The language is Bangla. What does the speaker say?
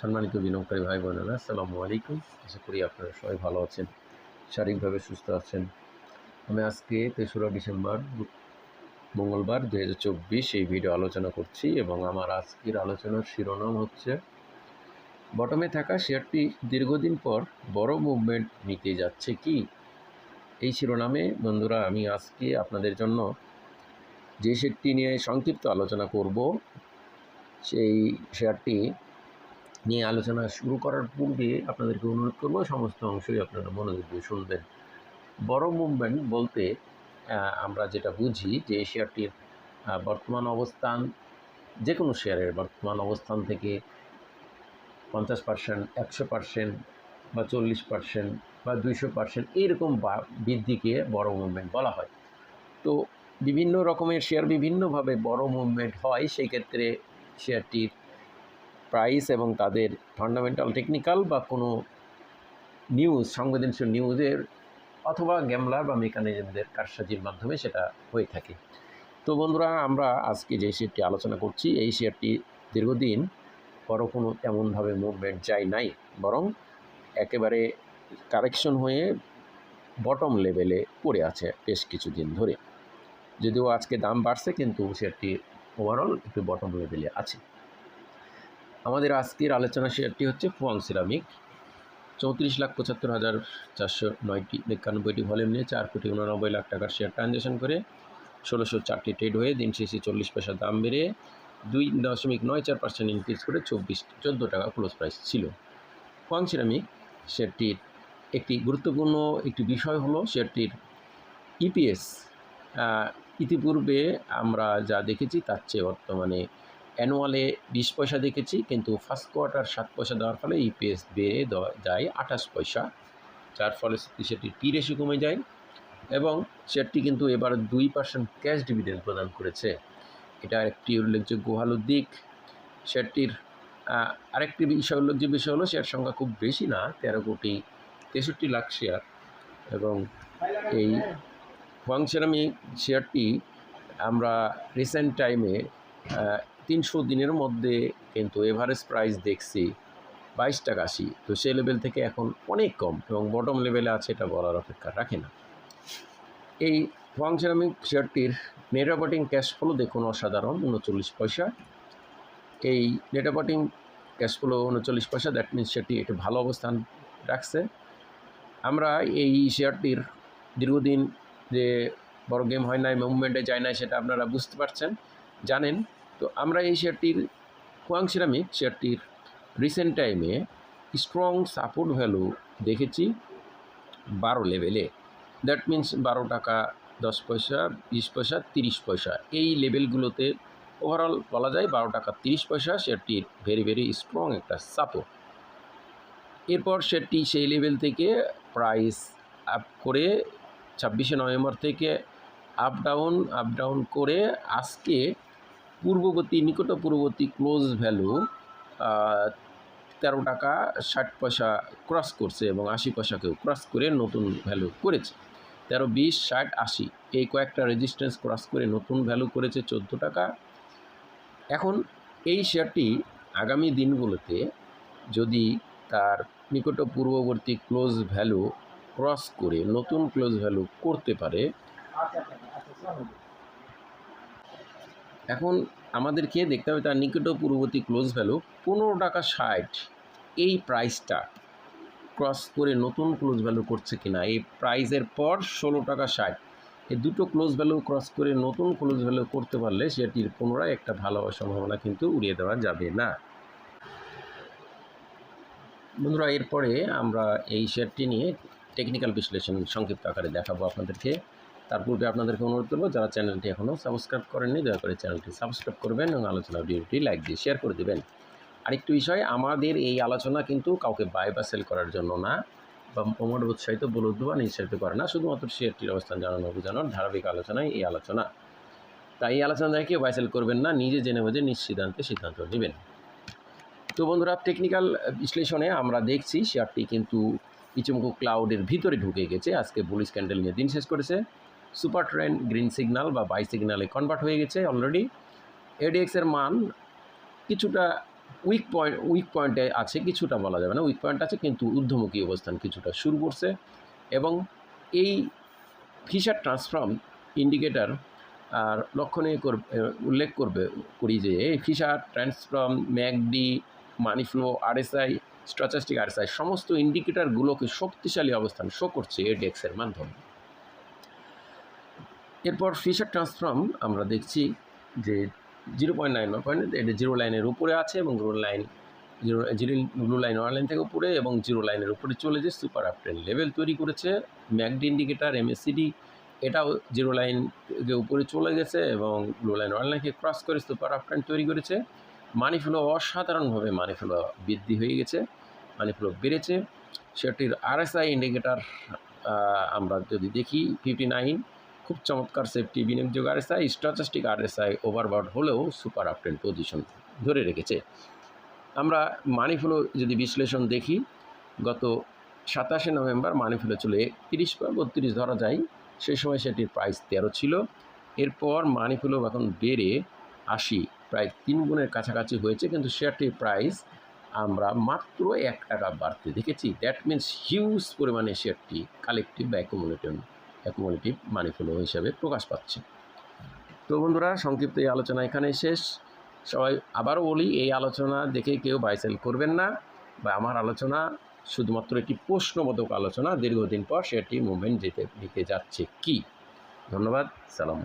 সম্মানিত বিনিয়োগকারী ভাই বোনেরা, আসসালামু আলাইকুম। আশা করি আপনারা সবাই ভালো আছেন, শারীরিকভাবে সুস্থ আছেন। আমি আজকে তেসরা ডিসেম্বর, মঙ্গলবার দু হাজার চব্বিশ এই ভিডিও আলোচনা করছি এবং আমার আজকের আলোচনার শিরোনাম হচ্ছে, বটমে থাকা শেয়ারটি দীর্ঘদিন পর বড় মুভমেন্ট নিতে যাচ্ছে কি? এই শিরোনামে বন্ধুরা, আমি আজকে আপনাদের জন্য যে শেয়ারটি নিয়ে সংক্ষিপ্ত আলোচনা করব, সেই শেয়ারটি নিয়ে আলোচনা শুরু করার পূর্বে আপনাদেরকে অনুরোধ করব, সমস্ত অংশই আপনারা মনোযোগ দিয়ে শুনবেন। বড় মুভমেন্ট বলতে আমরা যেটা বুঝি যে শেয়ারটির বর্তমান অবস্থান যে কোনো শেয়ারের বর্তমান অবস্থান থেকে পঞ্চাশ পার্সেন্ট, একশো পার্সেন্ট বা চল্লিশ পার্সেন্ট বা দুইশো পার্সেন্ট এইরকম বৃদ্ধিকে বড় মুভমেন্ট বলা হয়। তো বিভিন্ন রকমের শেয়ার বিভিন্নভাবে বড় মুভমেন্ট হয় সেই ক্ষেত্রে শেয়ারটির প্রাইস এবং তাদের ফান্ডামেন্টাল টেকনিক্যাল বা কোনো নিউজ সংবেদনশীল নিউজের অথবা গ্যামলার বা মেকানিজমদের কারসাজির মাধ্যমে সেটা হয়ে থাকে। তো বন্ধুরা, আমরা আজকে যে শেয়ারটি আলোচনা করছি, এই শেয়ারটি দীর্ঘদিন বড় কোনো তেমনভাবে মুভমেন্ট যায় নাই, বরং একেবারে কারেকশন হয়ে বটম লেভেলে পড়ে আছে বেশ কিছুদিন ধরে। যদিও আজকে দাম বাড়ছে, কিন্তু শেয়ারটি ওভারঅল একটু বটম লেভেলে আছে। আমাদের আজকের আলোচনা শেয়ারটি হচ্ছে ফুয়াং সিরামিক। চৌত্রিশ লাখ পঁচাত্তর হাজার চারশো নয়টি একানব্বইটি ভলিউম নিয়ে চার কোটি উননব্বই লাখ টাকার শেয়ার ট্রানজ্যাকশন করে ষোলোশো চারটি ট্রেড হয়ে দিন শেষে চল্লিশ পয়সা দাম বেড়ে দুই দশমিক নয় চার পার্সেন্ট ইনক্রিজ করে চব্বিশ, চোদ্দ টাকা ক্লোজ প্রাইস ছিল। ফুয়াং সিরামিক শেয়ারটির একটি গুরুত্বপূর্ণ একটি বিষয় হলো শেয়ারটির ইপিএস ইতিপূর্বে আমরা যা দেখেছি তার চেয়ে বর্তমানে অ্যানুয়ালে বিশ পয়সা দেখেছি, কিন্তু ফার্স্ট কোয়ার্টার সাত পয়সা দেওয়ার ফলে ইপিএস বেড়ে যায় আঠাশ পয়সা। যার ফলে সেটির পি রেশি কমে যায় এবং শেয়ারটি কিন্তু এবার দুই পার্সেন্ট ক্যাশ ডিভিডেন্ড প্রদান করেছে। এটা একটি উল্লেখযোগ্য ভালো দিক। শেয়ারটির আরেকটি বিষয় উল্লেখযোগ্য বিষয় হলো শেয়ার সংখ্যা খুব বেশি না, তেরো কোটি তেষট্টি লাখ শেয়ার এবং এই হোয়াং সেরামিক শেয়ারটি আমরা রিসেন্ট টাইমে তিনশো দিনের মধ্যে কিন্তু এভারেজ প্রাইস দেখছি বাইশ টাকা আশি। তো সেই লেভেল থেকে এখন অনেক কম এবং বটম লেভেলে আছে এটা বলার অপেক্ষা রাখে না। এই হোয়াং সেরামিক শেয়ারটির নেট অপারেটিং ক্যাশ ফ্লো দেখুন অসাধারণ, উনচল্লিশ পয়সা। এই নেট অপারেটিং ক্যাশ ফ্লো উনচল্লিশ পয়সা দ্যাট মিনস সেটি একটি ভালো অবস্থান রাখছে। আমরা এই শেয়ারটির দীর্ঘদিন যে বড় গেম হয় নাই মুভমেন্টে যায় না সেটা আপনারা বুঝতে পারছেন, জানেন। তো আমরা এই শেয়ারটির হোয়াং সিরামিক শেয়ারটির রিসেন্ট টাইমে স্ট্রং সাপোর্ট ভ্যালু দেখেছি বারো লেভেলে দ্যাট মিন্স বারো টাকা, দশ পয়সা, বিশ পয়সা, তিরিশ পয়সা। এই লেভেলগুলোতে ওভারঅল বলা যায় বারো টাকা, তিরিশ পয়সা শেয়ারটির ভেরি ভেরি স্ট্রং একটা সাপোর্ট এরপর শেয়ারটি সেই লেভেল থেকে প্রাইস আপ করে ছাব্বিশে নভেম্বর থেকে আপ ডাউন আপ ডাউন করে আজকে পূর্ববর্তী নিকট পূর্ববর্তী ক্লোজ ভ্যালু তেরো টাকা ষাট পয়সা ক্রস করছে এবং আশি পয়সাকেও ক্রস করে নতুন ভ্যালু করেছে তেরো বিশ ষাট আশি এই কয়েকটা রেজিস্ট্যান্স ক্রস করে নতুন ভ্যালু করেছে চোদ্দ টাকা এখন এই শেয়ারটি আগামী দিনগুলোতে যদি তার নিকট পূর্ববর্তী ক্লোজ ভ্যালু ক্রস করে নতুন ক্লোজ ভ্যালু করতে পারে এখন আমাদেরকে দেখতে হবে তার নিকট পূর্ববর্তী ক্লোজ ভ্যালু পনেরো টাকা ষাট। এই প্রাইসটা ক্রস করে নতুন ক্লোজ ভ্যালু করছে কিনা? এই প্রাইসের পর ষোলো টাকা ষাট। এই দুটো ক্লোজ ভ্যালু ক্রস করে নতুন ক্লোজ ভ্যালু করতে পারলে সেটির পুনরায় একটা ভালো সম্ভাবনা কিন্তু উড়িয়ে দেওয়া যাবে না। বন্ধুরা, এরপরে আমরা এই শেয়ারটি নিয়ে টেকনিক্যাল বিশ্লেষণ সংক্ষিপ্ত আকারে দেখাবো আপনাদেরকে। তার পূর্বে আপনাদেরকে অনুরোধ করব, যারা চ্যানেলটি এখনও সাবস্ক্রাইব করেননি, দয়া করে চ্যানেলটি সাবস্ক্রাইব করবেন এবং আলোচনা ভিডিওটি লাইক দিয়ে শেয়ার করে দেবেন। আরেকটি বিষয়, আমাদের এই আলোচনা কিন্তু কাউকে বাই বা সেল করার জন্য না বা প্রমোট উৎসাহিত বলুদ্ধ বা নিঃসারিত করে না, শুধুমাত্র শেয়ারটির অবস্থান জানানো, বোঝানোর ধারাবাহিক আলোচনায় এই আলোচনা। তাই এই আলোচনা দেখে বাই সেল করবেন না, নিজে জেনে বুঝে নিশ্চিতান্তে সিদ্ধান্ত নেবেন। তো বন্ধুরা টেকনিক্যাল বিশ্লেষণে আমরা দেখছি শেয়ারটি কিন্তু ইচুমকু ক্লাউডের ভিতরে ঢুকে গেছে, আজকে বুলিশ ক্যান্ডেল নিয়ে দিন শেষ করেছে। সুপার ট্রেন, গ্রিন সিগন্যাল বা বাই সিগন্যালে কনভার্ট হয়ে গেছে অলরেডি এডিএক্সের মান কিছুটা উইক পয়েন্ট উইক পয়েন্টে আছে, কিছুটা বলা যাবে না। উইক পয়েন্ট আছে, কিন্তু ঊর্ধ্বমুখী অবস্থান কিছুটা শুরু করছে। এবং এই ফিশার ট্রান্সফর্ম ইন্ডিকেটর আর লক্ষণীয় উল্লেখ করবে, করি যে এই Fisher transform, MACD, money flow, RSI, stochastic RSI, সমস্ত ইন্ডিকেটরগুলোকে শক্তিশালী অবস্থান শো করছে এই ডেক্সের মাধ্যমে। এরপর ফিশার ট্রান্সফর্ম আমরা দেখছি যে জিরো পয়েন্ট নাইন পয়েন্ট এটা জিরো লাইনের উপরে আছে এবং zero line zero zero blue line one line থেকে উপরে এবং জিরো লাইনের উপরে চলে যে সুপার আপটেন লেভেল তৈরি করেছে ম্যাকডি ইন্ডিকেটার এমএসসিডি এটাও জিরো লাইন থেকে উপরে চলে গেছে এবং ব্লু লাইন ওয়ান লাইনকে ক্রস করে সুপার আপটেন তৈরি করেছে। মানি ফ্লো অসাধারণভাবে মানি ফ্লো বৃদ্ধি হয়ে গেছে মানি ফ্লো বেড়েছে। সেটির আরএসআই ইন্ডিকেটার আমরা যদি দেখি ফিফটি নাইন খুব চমৎকার সেফটি বিনিয়োগ আরএসআই স্ট্যাটিস্টিক আরএসআই ওভারবাউড হলেও সুপার আপটেন পজিশন ধরে রেখেছে। আমরা মানি ফ্লো যদি বিশ্লেষণ দেখি, গত সাতাশে নভেম্বর মানি ফ্লো চলে তিরিশ বা বত্রিশ ধরা যায় সেই সময় সেটির প্রাইস তেরো ছিল। এরপর মানি ফ্লো এখন বেড়ে আশি, প্রায় তিন গুণের কাছাকাছি হয়েছে, কিন্তু শেয়ারটির প্রাইস আমরা মাত্র এক টাকা বাড়তে দেখেছি। দ্যাট মিন্স হিউজ পরিমাণে শেয়ারটি কালেকটিভ বা অ্যাকুমুলেটিভ অ্যাকুমুলেটিভ মানি ফ্লো হিসেবে প্রকাশ পাচ্ছে। তো বন্ধুরা, সংক্ষিপ্ত এই আলোচনা এখানেই শেষ। সবাই আবারও বলি, এই আলোচনা দেখে কেউ বাইসেল করবেন না বা আমার আলোচনা শুধুমাত্র একটি প্রশ্নবোধক আলোচনা, দীর্ঘদিন পর সেটি মুভমেন্ট যেতে দিতে যাচ্ছে কি? ধন্যবাদ, সালাম